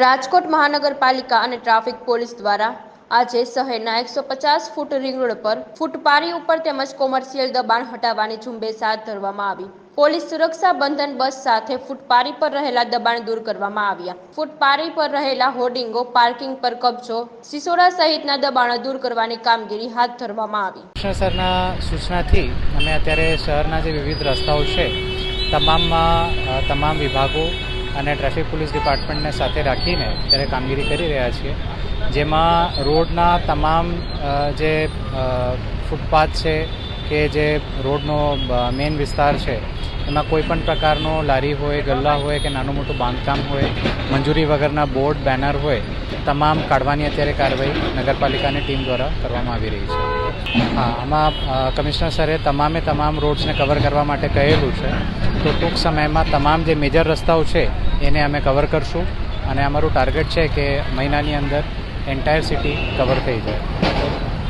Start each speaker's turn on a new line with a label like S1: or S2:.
S1: રાજકોટ મહાનગરપાલિકા અને traffic police દ્વારા આજે શહેરના એકસો પચાસ ફૂટ રિંગ રોડ પર ફૂટપારી ઉપર તેમજ કોમર્શિયલ દબાણ હટાવવાની ઝુંબેશ હાથ ધરવામાં આવી. પોલીસ સુરક્ષા બંધન બસ સાથે ફૂટપારી પર રહેલા દબાણ દૂર કરવામાં આવ્યા. ફૂટપારી પર રહેલા હોર્ડિંગો, પાર્કિંગ પર કબજો, સિસોડા સહિતના દબાણો દૂર કરવાની કામગીરી હાથ ધરવામાં આવી.
S2: કૃષ્ણ સરના સૂચનાથી અમે અત્યારે શહેરના જે વિવિધ રસ્તાઓ છે, તમામમાં તમામ વિભાગો અને ટ્રાફિક પોલીસ ડિપાર્ટમેન્ટને સાથે રાખીને અત્યારે કામગીરી કરી રહ્યા છીએ. જેમાં રોડના તમામ જે ફૂટપાથ છે કે જે રોડનો મેઇન વિસ્તાર છે, એમાં કોઈ પણ પ્રકારનો લારી હોય, ગલ્લા હોય કે નાનું મોટું બાંધકામ હોય, મંજૂરી વગરના બોર્ડ, બેનર હોય, તમામ કાઢવાની અત્યારે કાર્યવાહી નગરપાલિકાની ટીમ દ્વારા કરવામાં આવી રહી છે. હા, આમાં કમિશનર સરે તમામે તમામ રોડ્સને કવર કરવા માટે કહેલું છે. તો ટૂંક સમયમાં તમામ જે મેજર રસ્તાઓ છે, એને અમે કવર કરશું. અને અમારું ટાર્ગેટ છે કે મહિનાની અંદર એન્ટાયર સિટી કવર થઈ જાય.